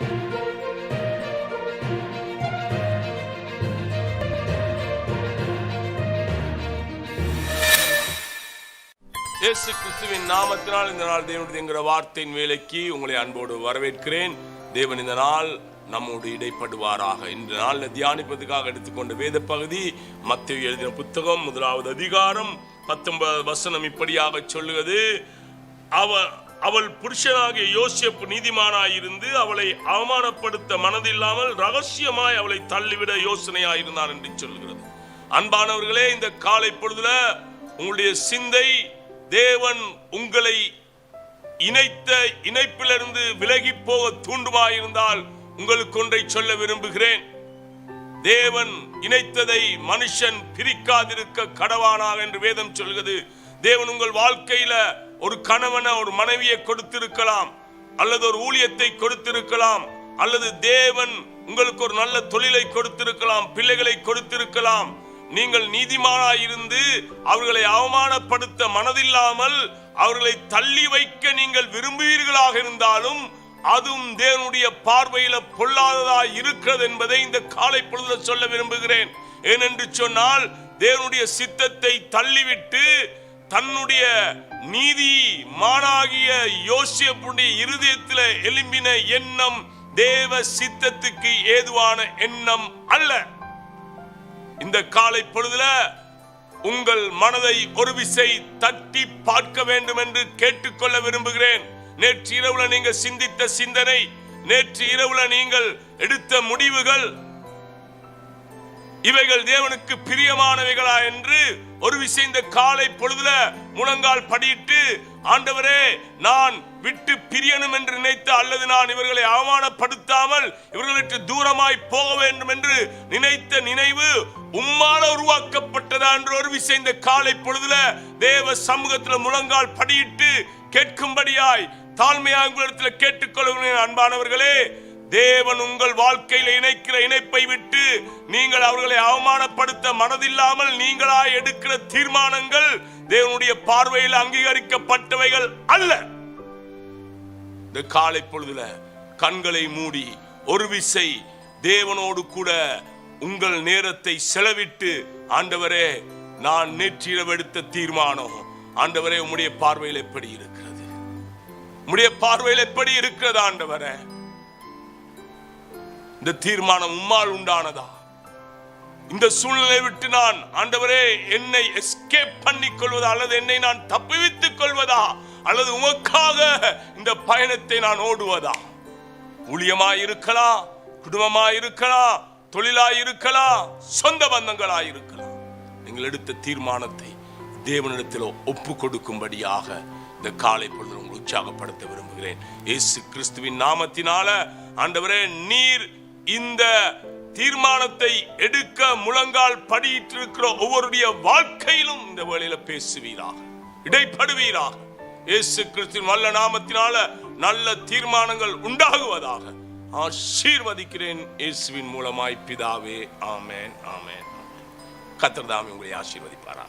இயேசு கிறிஸ்துவின் நாமத்தினால் இந்த நாள் தேவனுடைய என்கிற வார்த்தையின் வேலைக்கு உங்களை அன்போடு வரவேற்கிறேன். தேவன் இந்த நாள் நம்மோடு இடைப்படுவாராக. இன்று நாளில் தியானிப்பதற்காக எடுத்துக்கொண்ட வேத பகுதி மத்திய எழுதின புத்தகம் முதலாவது அதிகாரம் பத்தொன்பது வசனம் இப்படியாக சொல்லுவது அவ அவள் புருஷனாகிய யோசிப்பு நீதிமானாயிருந்து அவளை அவமானப்படுத்த மனதில்லாமல் ரகசியமாய் அவளை தள்ளிவிட யோசனையாயிருந்தான் என்று சொல்கிறது. அன்பானவர்களே இந்த காலை பொழுதுல உங்களுடைய சிந்தை தேவன் உங்களை இணைத்த இணைப்பிலிருந்து விலகி போக தூண்டுமாயிருந்தால் உங்களுக்கு ஒன்றை சொல்ல விரும்புகிறேன். தேவன் இணைத்ததை மனுஷன் பிரிக்காதிருக்க கடவானாக என்று வேதம் சொல்கிறது தேவன் உங்கள் வாழ்க்கையில ஒரு கணவனை ஒரு மனைவியை கொடுத்திருக்கலாம் அல்லது ஒரு ஊழியத்தை கொடுத்திருக்கலாம் அல்லது தேவன் உங்களுக்கு ஒரு நல்ல தொழிலை கொடுத்திருக்கலாம் பிள்ளைகளை கொடுத்திருக்கலாம். நீங்கள் நீதிமானாயிருந்து அவர்களை அவமானப்படுத்த மனதில்லாமல் அவர்களை தள்ளி வைக்க நீங்கள் விரும்புவீர்களாக இருந்தாலும் அதுவும் தேவனுடைய பார்வையில பொல்லாததா இருக்கிறது என்பதை இந்த காலை பொழுதுல சொல்ல விரும்புகிறேன். ஏனென்று சொன்னால் தேவனுடைய சித்தத்தை தள்ளிவிட்டு தன்னுடைய நீதி மானாகிய யோசியப்புடைய இருதயத்தில் எலும்பின எண்ணம் தேவ சித்தத்துக்கு ஏதுவான எண்ணம் அல்ல. இந்த காலை பொழுதுல உங்கள் மனதை ஒரு விசை தட்டி பார்க்க வேண்டும் என்று கேட்டுக்கொள்ள விரும்புகிறேன். நேற்று இரவுல நீங்க சிந்தித்த சிந்தனை நேற்று இரவுல நீங்கள் எடுத்த முடிவுகள் இவைகள் தேவனுக்கு பிரியமானவைகளா என்று ஒரு விஷயம் இந்த காலை பொழுதுல முழங்கால் படியிட்டு ஆண்டவரே நான் விட்டு பிரியணும் என்று நினைத்த அல்லது நான் இவர்களை அவமானப்படுத்தாமல் இவர்களுக்கு தூரமாய் போக வேண்டும் என்று நினைத்த நினைவு உம்மால உருவாக்கப்பட்டதா? என்று ஒரு விஷயம் இந்த காலை பொழுதுல தேவ சமூகத்துல முழங்கால் படியிட்டு கேட்கும்படியாய் தாழ்மையாக உங்களிடத்தில் கேட்டுக்கொள்கிறேன் அன்பானவர்களே. தேவன் உங்கள் வாழ்க்கையில் இணைக்கிற இணைப்பை விட்டு நீங்கள் அவர்களை அவமானப்படுத்த மனதில்லாமல் நீங்களா எடுக்கிற தீர்மானங்கள் தேவனுடைய பார்வையில் அங்கீகரிக்கப்பட்டவைகள் அல்ல. இந்த காலை பொழுதுல கண்களை மூடி ஒரு விசை தேவனோடு கூட உங்கள் நேரத்தை செலவிட்டு ஆண்டவரே நான் நேற்றிரவு எடுத்த தீர்மானம் ஆண்டவரே உம்முடைய பார்வையில் எப்படி இருக்கிறது? உம்முடைய பார்வையில் எப்படி இருக்கிறது ஆண்டவரே? இந்த தீர்மானம் உம்மால் உண்டானதா? இந்த சூழ்நிலை விட்டு நான் ஆண்டவரே என்னை எஸ்கேப் பண்ணிக் கொள்வதா? அல்லது என்னை நான் தப்புவித்துக் கொள்வதா? அல்லது உமக்காக இந்த பயணத்தை நான் ஓடுவதா? ஊழியமா இருக்கலாம் குடும்பமா இருக்கலாம் தொழிலா இருக்கலாம் சொந்த பந்தங்களா இருக்கலாம். நீங்கள் எடுத்த தீர்மானத்தை தேவனிடத்தில் ஒப்பு கொடுக்கும்படியாக இந்த காலை பொழுது உங்களை உற்சாகப்படுத்த விரும்புகிறேன். இயேசு கிறிஸ்துவின் நாமத்தினால ஆண்டவரே நீர் இந்த தீர்மானத்தை எடுக்க முழங்கால் படியிட்டு இருக்கிற ஒவ்வொருடைய வாழ்க்கையிலும் இந்த வேளையில பேசுவீராக இடைப்படுவீராக. இயேசு கிறிஸ்துவின் வல்ல நாமத்தினால நல்ல தீர்மானங்கள் உண்டாகுவதாக ஆசீர்வதிக்கிறேன் இயேசுவின் மூலமாய் பிதாவே ஆமேன் ஆமேன் கத்திரதாமி உங்களை ஆசீர்வதிப்பாரா